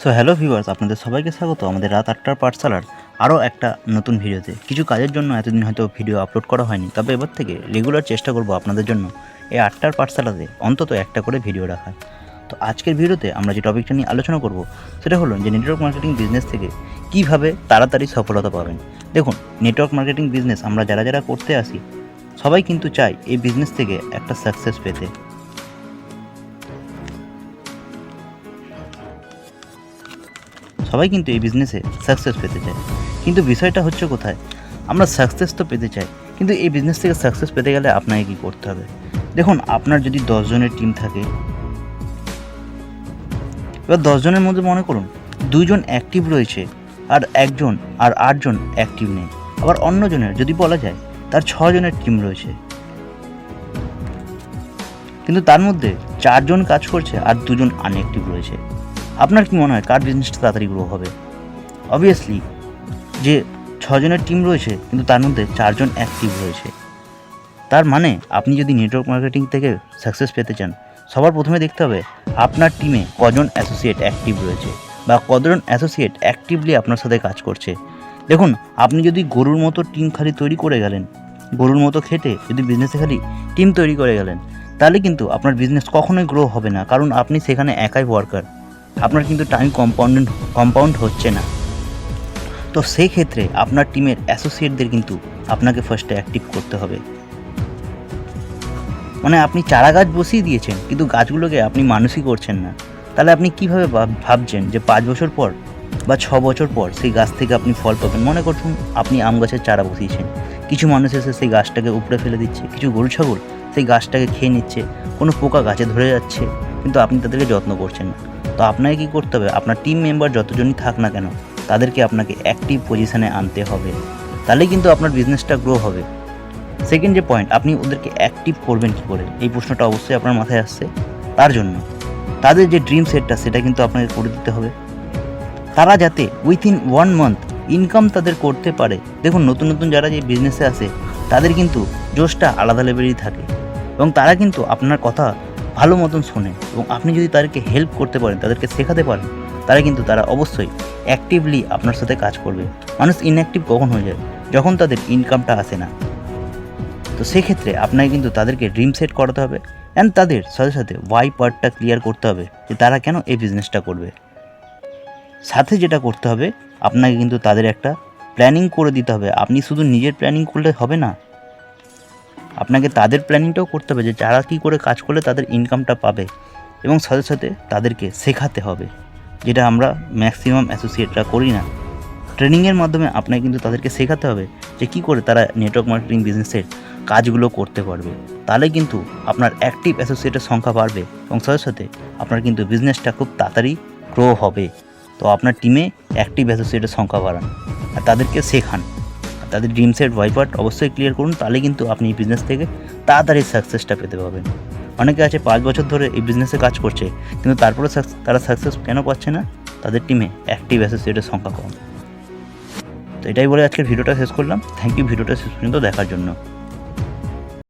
So hello viewers আপনাদের সবাইকে স্বাগত। আমাদের রাত আটটার পাঠশালার আরও একটা নতুন ভিডিওতে। কিছু কাজের জন্য এতদিন হয়তো ভিডিও আপলোড করা হয়নি, তবে এবার থেকে রেগুলার চেষ্টা করব আপনাদের জন্য এই আটটার পাঠশালাতে অন্তত একটা করে ভিডিও রাখার। তো আজকের ভিডিওতে আমরা যে টপিকটা নিয়ে আলোচনা করব, সেটা হলো যে নেটওয়ার্ক মার্কেটিং বিজনেস থেকে কীভাবে তাড়াতাড়ি সফলতা পাবেন। দেখুন নেটওয়ার্ক মার্কেটিং বিজনেস আমরা যারা যারা করতে আসি, সবাই কিন্তু চাই এই বিজনেস থেকে একটা সাকসেস পেতে। সবাই কিন্তু এই বিজনেসে সাকসেস পেতে চায়। কিন্তু বিষয়টা হচ্ছে কোথায়? আমরা সাকসেস তো পেতে চাই, কিন্তু এই বিজনেস থেকে সাকসেস পেতে গেলে আপনাকে কী করতে হবে? দেখুন, আপনার যদি দশজনের টিম থাকে, এবার দশজনের মধ্যে মনে করুন দুজন অ্যাক্টিভ রয়েছে, আর একজন আর আটজন অ্যাক্টিভ নেই। আবার অন্যজনের, যদি বলা যায়, তার ছজনের টিম রয়েছে। কিন্তু তার মধ্যে চারজন কাজ করছে, আর দুজন আনঅ্যাক্টিভ রয়েছে। আপনার কি মনে হয় কার বিজনেসটা তাড়াতাড়ি গ্রো হবে? অবভিয়াসলি যে ছজনের টিম রয়েছে, কিন্তু তার মধ্যে চারজন অ্যাক্টিভ রয়েছে। তার মানে আপনি যদি নেটওয়ার্ক মার্কেটিং থেকে সাকসেস পেতে চান, সবার প্রথমে দেখতে হবে আপনার টিমে কজন অ্যাসোসিয়েট অ্যাক্টিভ রয়েছে বা কজন অ্যাসোসিয়েট অ্যাক্টিভলি আপনার সাথে কাজ করছে। দেখুন, আপনি যদি গরুর মতো টিম খালি তৈরি করে গেলেন, গরুর মতো খেটে যদি বিজনেসে খালি টিম তৈরি করে গেলেন, তাহলে কিন্তু আপনার বিজনেস কখনোই গ্রো হবে না, কারণ আপনি সেখানে একাই ওয়ার্কার আপনার কিন্তু টাইম কম্পাউন্ড কম্পাউন্ড হচ্ছে না। তো সেই ক্ষেত্রে আপনার টিমের অ্যাসোসিয়েটদের কিন্তু আপনাকে ফার্স্টে অ্যাক্টিভ করতে হবে। মানে আপনি চারা গাছ বসিয়ে দিয়েছেন, কিন্তু গাছগুলোকে আপনি মানুষই করছেন না। তাহলে আপনি কীভাবে ভাব- ভাবছেন যে পাঁচ বছর পর বা ছ বছর পর সেই গাছ থেকে আপনি ফল পাবেন? মনে করুন, আপনি আম গাছের চারা বসিয়েছেন। কিছু মানুষ এসে সেই গাছটাকে উপড়ে ফেলে দিচ্ছে, কিছু গরু ছাগল সেই গাছটাকে খেয়ে নিচ্ছে, কোনো পোকা গাছে ধরে যাচ্ছে, কিন্তু আপনি তাদেরকে যত্ন করছেন না। তো আপনাকে কী করতে হবে? আপনার টিম মেম্বার যতজনই থাক না কেন, তাদেরকে আপনাকে অ্যাক্টিভ পজিশনে আনতে হবে। তাহলে কিন্তু আপনার বিজনেসটা গ্রো হবে। সেকেন্ড যে পয়েন্ট আপনি ওদেরকে অ্যাক্টিভ করবেন কী করে? এই প্রশ্নটা অবশ্যই আপনার মাথায় আসছে। তার জন্য, তাদের যে ড্রিম সেটটা সেটা কিন্তু আপনাকে করে দিতে হবে। তারা যাতে উইথিন ওয়ান মান্থ ইনকাম তাদের করতে পারে। দেখুন, নতুন নতুন যারা যে বিজনেসে আসে তাদের কিন্তু জোশটা আলাদা লেভেলেই থাকে। এবং তারা কিন্তু আপনার কথা ভালো মতন শোনে এবং আপনি যদি তাদেরকে হেল্প করতে পারেন, তাদেরকে শেখাতে পারেন তাহলে কিন্তু তারা অবশ্যই অ্যাক্টিভলি আপনার সাথে কাজ করবে। মানুষ ইনঅ্যাক্টিভ কখন হয়ে যায়? যখন তাদের ইনকামটা আসে না। তো সেক্ষেত্রে আপনাকে কিন্তু তাদেরকে ড্রিম সেট করাতে হবে অ্যান্ড তাদের সাথে সাথে ওয়াই পার্টটা ক্লিয়ার করতে হবে যে তারা কেন এই বিজনেসটা করবে। সাথে যেটা করতে হবে, আপনাকে কিন্তু তাদের একটা প্ল্যানিং করে দিতে হবে। আপনি শুধু নিজের প্ল্যানিং করলে হবে না আপনাকে তাদের প্ল্যানিংটাও করতে হবে যে যারা কী করে কাজ করলে তাদের ইনকামটা পাবে এবং সাথে সাথে তাদেরকে শেখাতে হবে, যেটা আমরা ম্যাক্সিমাম অ্যাসোসিয়েটরা করি না। ট্রেনিংয়ের মাধ্যমে আপনাকে কিন্তু তাদেরকে শেখাতে হবে যে কী করে তারা নেটওয়ার্ক মার্কেটিং বিজনেসের কাজগুলো করতে পারবে। তাহলে কিন্তু আপনার অ্যাক্টিভ অ্যাসোসিয়েটের সংখ্যা বাড়বে এবং সাথে সাথে আপনার কিন্তু বিজনেসটা খুব তাড়াতাড়ি গ্রো হবে। তো আপনার টিমে অ্যাক্টিভ অ্যাসোসিয়েটের সংখ্যা বাড়ান আর তাদেরকে শেখান। তাদের ড্রিম সেট ওয়াইপার্ট অবশ্যই ক্লিয়ার করুন তাহলে কিন্তু আপনি এই বিজনেস থেকে তাড়াতাড়ি সাকসেসটা পেতে পাবেন অনেকে আছে পাঁচ বছর ধরে এই বিজনেসে কাজ করছে, কিন্তু তারপরে তারা সাকসেস কেন পাচ্ছে না? তাদের টিমে অ্যাক্টিভ অ্যাসোসিয়েটের সংখ্যা কম। তো এটাই বলে আজকের ভিডিওটা শেষ করলাম। থ্যাংক ইউ ভিডিওটা শেষ পর্যন্ত দেখার জন্য।